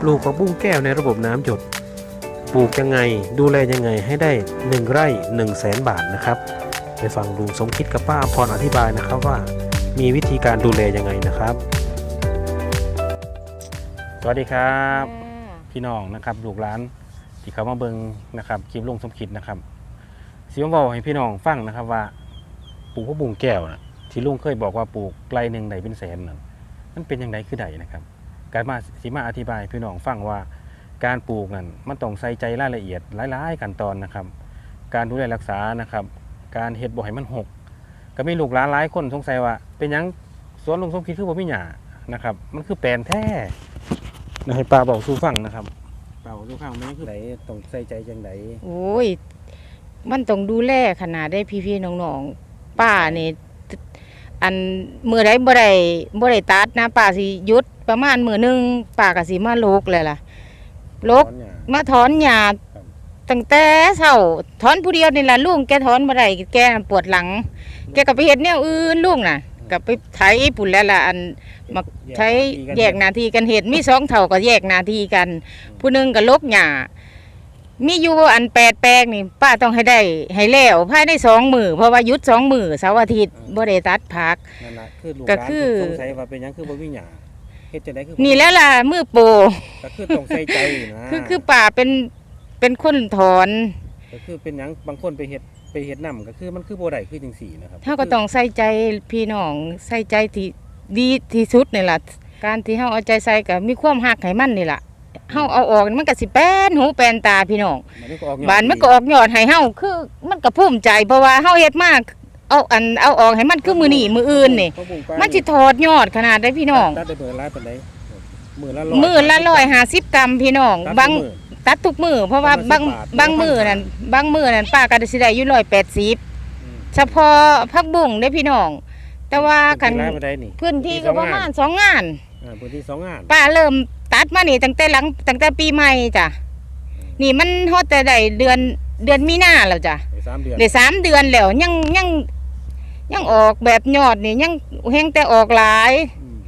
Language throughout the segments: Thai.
ปลูกผักบุ้งแก้วในระบบน้ำหยด ปลูกยังไงดูแลยังไงให้ได้ 1 ไร่1 0 0 0 0แบาทนะครับไปฟังลุงสมคิดกับป้าอภรอธิบายนะครับว่า มีวิธีการดูแลยังไงนะครับ สวัสดีครับ พี่น้องนะครับลูกหลานที่เขามาเบิงนะครับคลิปลุงสมคิดนะครับสิมาบอกให้พี่น้องฟังนะครับว่าปลูกผักบุ้งแก้วนะที่ลุงเคยบอกว่าปลูกไกลหนึ่งใดเป็นแสนนั่นมันเป็นยังไงคือใดนะครับ การมาสิมาอธิบายพี่น้องฟังว่าการปลูกนั่นมันต้องใส่ใจรายละเอียดหลายๆขั้นตอนนะครับ การดูแลรักษานะครับ การเฮ็ดบ่ให้มันหก ก็มีลูกหลานหลายคนสงสัยว่า เป็นยังสวนลุงสมคิดคือบ่มีหญ้านะครับ มันคือแปลนแท้นะให้ป้าบอกสู่ฟังนะครับป้าบอกสู่ฟังมันคือไหนต้องใส่ใจจังไดโอ้ยมันต้องดูแลขนาดได้พี่ๆน้องๆป้าเนี่ อันมือใดบ่ได้บ่ได้ตัดนะป้าสิหยุดประมาณมือหนึงป้าก็สิมาโลกเลยล่ะโลกถอนหญ้า มาถอนหญ้าครับ ตั้งแต่เช้าถอนผู้เดียวนี่ล่ะลุงแกถอนบ่ได้แกปวดหลัง แกก็ไปเฮ็ดแนวอื่นลุงน่ะก็ไปไถปุ่นแล้วล่ะอัน มาใช้แยกหน้าที่กันเฮ็ดมีสองเท่าก็แยกหน้าที่กัน ผู้หนึงก็ลกหญ้า มีอยู่อันแปดแปลงนี่ ป้าต้องให้ได้ให้แล้วภายในสองมือเพราะว่าหยุดสองมือเสาร์อาทิตย์บ่ได้ตัดผัก นั่นล่ะคือลูกหก็ลานคือ สงสัยว่าเป็นหยังคือบ่มีหญ้าเฮ็ดจังไดคือบ่นี่แล้วล่ะมือโปรก็คือต้องใส่ใจนะคือคือป่าเป็นเป็นคนถอนก็คือเป็นหยังบางคนไปเฮ็ดไปเฮ็ดนํก็คือมันคือบ่ได้คือจังซี่นะครับเฮาก็ต้องใส่ใจพี่น้องใส่ใจที่ดีที่สุดนี่ล่ะการที่เฮาเอาใจใส่ก็มีความฮักให้มันนี่ล่ะ เฮาเอาออกมันก็สิแป้นหูแป้นตาพี่น้องมันก็ออกยอดบานมันก็ออกยอดให้เฮาคือ มันก็ภูมิใจเพราะว่าเฮาเฮ็ดมากเอาอันเอาออกให้มันคือมือนี้มืออื่นนี่ผักบุ้งปลามันสิถอดยอดขนาดได้พี่น้องตัดได้เบอร์ละปานใดมื้อละมือละร้อยห้าสิบกรัมพี่น้องตัดบางทุกมื้อตัดทุกมือเพราะว่าประบามาณง10บาทบางมือนั่นบางมือนั่นป้าก็ได้สิได้อยู่ร้อยแปดสิบอืมเฉพาะพักบุ้งได้อพี่น้อง แต่ว่ากันเป็นไรบ่ได้นี่พื้นที่ก็ประมาณสองงานอ่าพื้นที่สองงานป้าเริ่ม ตัดมานี่ตั้งแต่หลังตั้งแต่ปีใหม่จ้ะนี่มันฮอดแต่ได้เดือนเดือนมีนาแล้วจ้ะไปสามเดือนได้สามเดือนแล้วยังยังยังออกแบบยอดนี่ยังแห้งแต่ออกหลาย อืม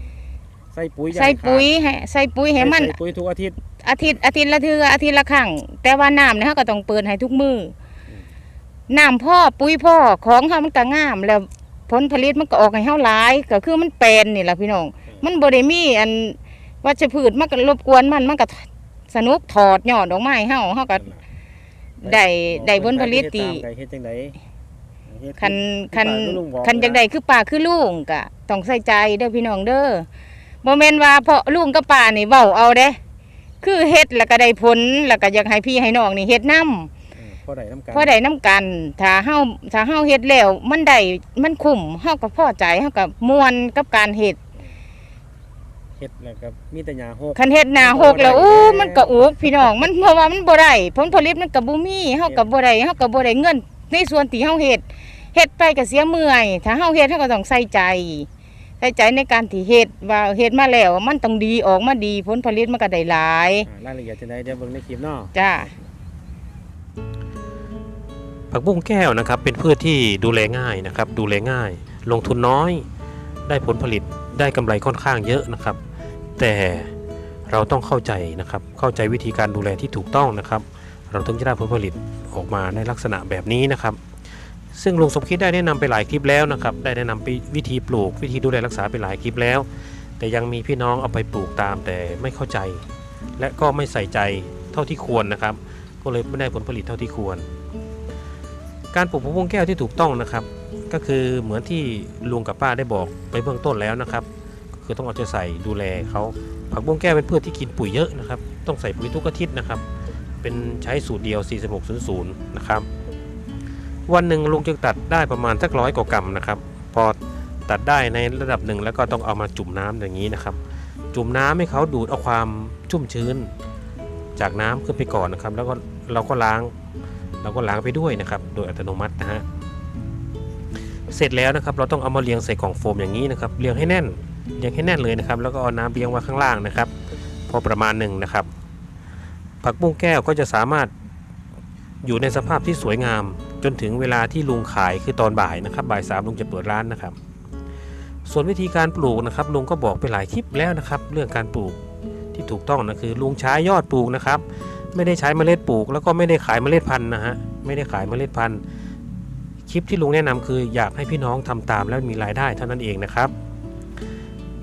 ใส่ปุ๋ยใส่ปุ๋ยางให้ใส่ปุ๋ยขาดให้มันใส่ปุ๋ยทุกอาทิตย์ อาทิตย์อาทิตย์ละเทืออาทิตย์ละครั้งแต่ว่าน้ำเนี่ยเขาก็ต้องเปิดให้ทุกมืออน้ำพ่อปุ๋ยพ่อของเขามันก็งาม แล้วผลผลิตมันก็ออกให้เฮาหลาย ก็คือมันแปลนนี่แหละพี่น้อง มันบ่ได้มีอัน วัชพืชมันก็รบกวนมันมันก็สนุกถอดยอดออกมาให้เฮาเฮาก็ได้ได้ผลผลิตที่ไก่เฮ็ดจังไดเฮ็ดคันคันที่ป้าลุงบอกคันจังใดคือป่าคือลุงก็ต้องใส่ใจเด้อพี่น้องเด้อบ่แม่นว่าเพราะลุงกับป่านี่เว้าเอาเด้คือเฮ็ดแล้วก็ได้ผลแล้วก็อยากให้พี่ให้น้องนี่เฮ็ดนํเออพอได้น้ำกันพอได้นํกันถ้าเฮาถ้าเฮาเฮ็ดแล้วมันได้มันคุ้มเฮาก็พอใจเฮาก็ม่วนกับการเฮ็ด เฮ็ดแล้วก็มีแต่หญ้าหก คันเฮ็ดหน้าหกแล้วอู้มันก็อุกพี่น้องมันเพราะว่ามันบ่ได้ผลผลิตมันก็บ่มีเฮาก็บ่ได้เฮาก็บ่ได้เงิน ในส่วนที่เฮาเฮ็ดเฮ็ดไปก็เสียเมื่อย ถ้าเฮาเฮ็ดเฮาก็ต้องใส่ใจใส่ใจในการที่เฮ็ดว่าเฮ็ดมาแล้วมันต้องดีออกมาดีผลผลิตมันก็ได้หลายอ่ารายละเอียดจังไดเดี๋ยวเบิ่งในคลิปเนาะจ้า ผักบุ้งแก้วนะครับเป็นพืชที่ดูแลง่ายนะครับ ดูแลง่าย ลงทุนน้อย ได้ผลผลิตได้กำไรค่อนข้างเยอะนะครับ แต่เราต้องเข้าใจนะครับ เข้าใจวิธีการดูแลที่ถูกต้องนะครับ เราถึงจะได้ผลผลิตออกมาในลักษณะแบบนี้นะครับ ซึ่งลุงสมคิดได้แนะนำไปหลายคลิปแล้วนะครับ ได้แนะนำไปวิธีปลูก วิธีดูแลรักษาไปหลายคลิปแล้ว แต่ยังมีพี่น้องเอาไปปลูกตามแต่ไม่เข้าใจ และก็ไม่ใส่ใจเท่าที่ควรนะครับ ก็เลยไม่ได้ผลผลิตเท่าที่ควร การปลูกผักบุ้งแก้วที่ถูกต้องนะครับ ก็คือเหมือนที่ลุงกับป้าได้บอกไปเบื้องต้นแล้วนะครับ คือต้องเอาใจใส่ดูแลเขาผักบุ้งแก้วเป็นพืชที่กินปุ๋ยเยอะนะครับ ต้องใส่ปุ๋ยทุกอาทิตย์นะครับ เป็นใช้สูตรเดียว 4600 นะครับ วันหนึ่งลุงจะตัดได้ประมาณสักร้อยกว่ากรัมนะครับ พอตัดได้ในระดับหนึ่งแล้วก็ต้องเอามาจุ่มน้ำอย่างนี้นะครับ จุ่มน้ำให้เขาดูดเอาความชุ่มชื้น จากน้ำขึ้นไปก่อนนะครับ แล้วก็เราก็ล้าง เราก็ล้างไปด้วยนะครับ โดยอัตโนมัตินะฮะเสร็จแล้วนะครับ เราต้องเอามาเรียงใส่กล่องโฟมอย่างนี้นะครับ เรียงให้แน่น เรียงให้แน่นเลยนะครับ แล้วก็เอาน้ำเรียงไว้ข้างล่างนะครับ พอประมาณหนึ่งนะครับ ผักบุ้งแก้วก็จะสามารถอยู่ในสภาพที่สวยงาม จนถึงเวลาที่ลุงขายคือตอนบ่ายนะครับ บ่ายสามลุงจะเปิดร้านนะครับ ส่วนวิธีการปลูกนะครับ ลุงก็บอกไปหลายคลิปแล้วนะครับ เรื่องการปลูกที่ถูกต้องนะคือลุงใช้ยอดปลูกนะครับ ไม่ได้ใช้เมล็ดปลูก แล้วก็ไม่ได้ขายเมล็ดพันธุ์นะฮะไม่ได้ขายเมล็ดพันธุ์คลิปที่ลุงแนะนำคืออยากให้พี่น้องทำตามแล้วมีรายได้เท่านั้นเองนะครับ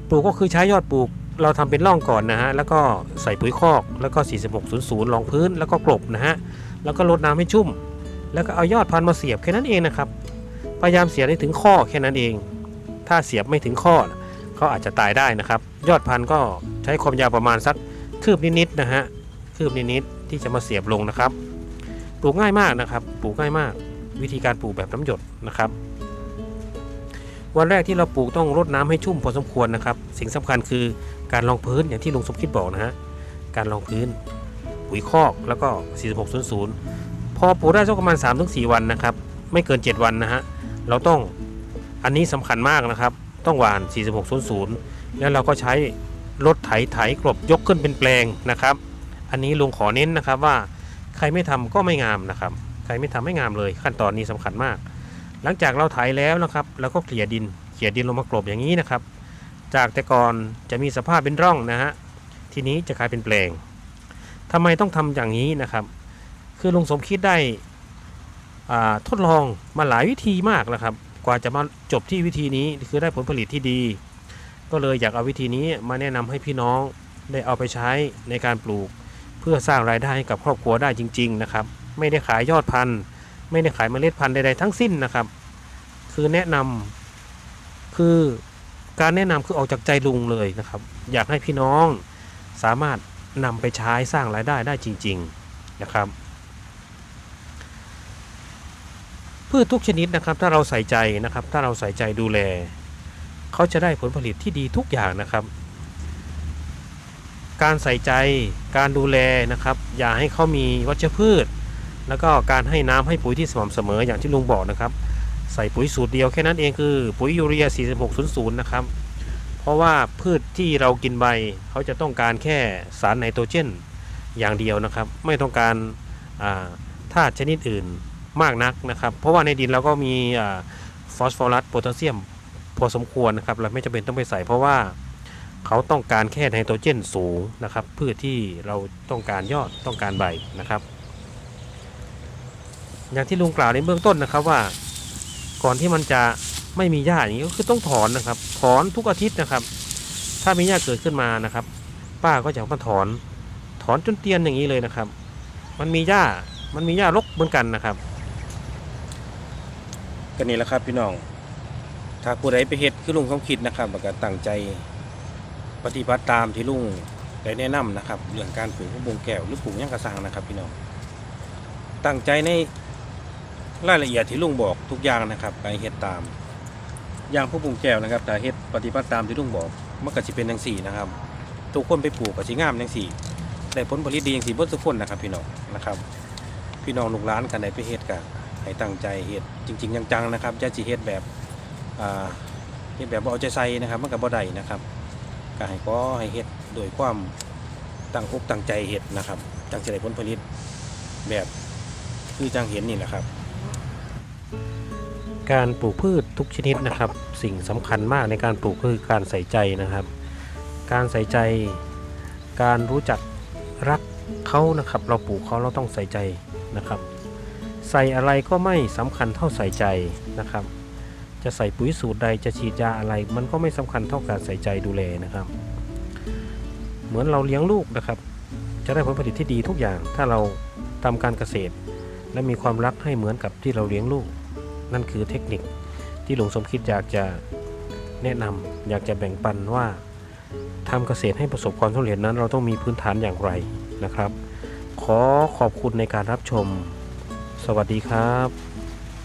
ปลูกก็คือใช้ยอดปลูกเราทำเป็นร่องก่อนนะฮะ แล้วก็ใส่ปุ๋ยคอก แล้วก็ 4600รองพื้น แล้วก็กลบนะฮะ แล้วก็รดน้ำให้ชุ่ม แล้วก็เอายอดพันธุ์มาเสียบแค่นั้นเองนะครับ พยายามเสียบให้ถึงข้อแค่นั้นเอง ถ้าเสียบไม่ถึงข้อเขาอาจจะตายได้นะครับ ยอดพันธุ์ก็ใช้ความยาวประมาณสักคืบนิดๆนะฮะ คืบนิดๆที่จะมาเสียบลงนะครับ ปลูกง่ายมากนะครับ ปลูกง่ายมาก วิธีการปลูกแบบน้ำหยดนะครับ วันแรกที่เราปลูกต้องรดน้ำให้ชุ่มพอสมควรนะครับ สิ่งสำคัญคือการรองพื้นอย่างที่ลุงสมคิดบอกนะฮะการรองพื้น ปุ๋ยคอกแล้วก็ 4600 พอปลูกได้สักประมาณ 3-4 วันนะครับ ไม่เกิน 7 วันนะฮะเราต้องอันนี้สำคัญมากนะครับ ต้องหวาน 4600 แล้วเราก็ใช้รถไถไถกลบยกขึ้นเป็นแปลงนะครับ อันนี้ลุงขอเน้นนะครับว่าใครไม่ทำก็ไม่งามนะครับ ใครไม่ทำไม่งามเลยขั้นตอนนี้สำคัญมาก หลังจากเราไถแล้วนะครับเราก็เกลี่ยดินเกลี่ยดินลงมากลบอย่างนี้นะครับ จากแต่ก่อนจะมีสภาพเป็นร่องนะฮะทีนี้จะกลายเป็นแปลงทำไมต้องทำอย่างนี้นะครับ คือลุงสมคิดได้ทดลองมาหลายวิธีมากแล้วครับ กว่าจะมาจบที่วิธีนี้คือได้ผลผลิตที่ดี ก็เลยอยากเอาวิธีนี้มาแนะนำให้พี่น้องได้เอาไปใช้ในการปลูก เพื่อสร้างรายได้ให้กับครอบครัวได้จริง ๆ นะครับ ไม่ได้ขายยอดพันธุ์ ไม่ได้ขายเมล็ดพันธุ์ใดๆทั้งสิ้นนะครับ คือแนะนำคือการแนะนำคือออกจากใจลุงเลยนะครับ อยากให้พี่น้องสามารถนำไปใช้สร้างรายได้ได้จริง ๆนะครับพืชทุกชนิดนะครับ ถ้าเราใส่ใจนะครับ ถ้าเราใส่ใจดูแล เขาจะได้ผลผลิตที่ดีทุกอย่างนะครับ การใส่ใจการดูแลนะครับ อย่าให้เขามีวัชพืช แล้วก็การให้น้ำให้ปุ๋ยที่สม่ำเสมออย่างที่ลุงบอกนะครับ ใส่ปุ๋ยสูตรเดียวแค่นั้นเองคือปุ๋ยยูเรีย 4600 นะครับ เพราะว่าพืชที่เรากินใบเขาจะต้องการแค่สารไนโตรเจนอย่างเดียวนะครับ ไม่ต้องการธาตุชนิดอื่นมากนักนะครับ เพราะว่าในดินเราก็มีฟอสฟอรัสโพแทสเซียมพอสมควรนะครับเราไม่จำเป็นต้องไปใส่เพราะว่าเขาต้องการแค่ไนโตรเจนสูงนะครับพืชที่เราต้องการยอดต้องการใบนะครับ อย่างที่ลุงกล่าวในเบื้องต้นนะครับว่า ก่อนที่มันจะไม่มีหญ้าอย่างนี้ก็คือต้องถอนนะครับ ถอนทุกอาทิตย์นะครับ ถ้ามีหญ้าเกิดขึ้นมานะครับ ป้าก็จะมาถอน ถอนจนเตียนอย่างนี้เลยนะครับ มันมีหญ้ามันมีหญ้ารกเหมือนกันนะครับก็นี่แหละครับพี่น้อง ถ้าผู้ใดไปเฮ็ดคือลุงเขาคิดนะครับแล้วก็ตั้งใจปฏิบัติตามที่ลุงได้แนะนำนะครับ เรื่องการปลูกมะม่วงแก้วหรือปลูกหยังกระสังนะครับ พี่น้อง ตั้งใจใน รายละเอียดที่ลุงบอกทุกอย่างนะครับไปเฮ็ดตาม อย่างผู้ปลูกแก้วนะครับแต่เฮ็ดปฏิบัติตามที่ลุงบอกมันก็สิเป็นจังสี่นะครับ ทุกคนไปปลูกก็สิงามจังสี่ได้ผลผลิตดีจังสี่เบิดทุกคนนะครับ พี่น้องนะครับ พี่น้องลูกหลานกันได้ไปเฮ็ดกันให้ตั้งใจเฮ็ดจริง ๆ จังๆนะครับจะสิเฮ็ดแบบอ่าเฮ็ดแบบบ่เอาใจใส่นะครับมันก็บ่ได้นะครับก็ให้ก็ให้เฮ็ดโดยความตั้งอกตั้งใจเฮ็ดนะครับจังสิได้ผลผลิตแบบคือจังเห็นนี่แหละครับ การปลูกพืชทุกชนิดนะครับ สิ่งสำคัญมากในการปลูกคือการใส่ใจนะครับ การใส่ใจ การรู้จักรักเขานะครับ เราปลูกเขาเราต้องใส่ใจนะครับ ใส่อะไรก็ไม่สำคัญเท่าใส่ใจนะครับ จะใส่ปุ๋ยสูตรใดจะฉีดยาอะไร มันก็ไม่สำคัญเท่าการใส่ใจดูแลนะครับ เหมือนเราเลี้ยงลูกนะครับ จะได้ผลผลิตที่ดีทุกอย่างถ้าเราทำการเกษตร และมีความรักให้เหมือนกับที่เราเลี้ยงลูก นั่นคือเทคนิคที่หลวงสมคิดอยากจะแนะนำอยากจะแบ่งปันว่าทำเกษตรให้ประสบความสำเร็จนั้น เราต้องมีพื้นฐานอย่างไรนะครับ ขอขอบคุณในการรับชม สวัสดีครับ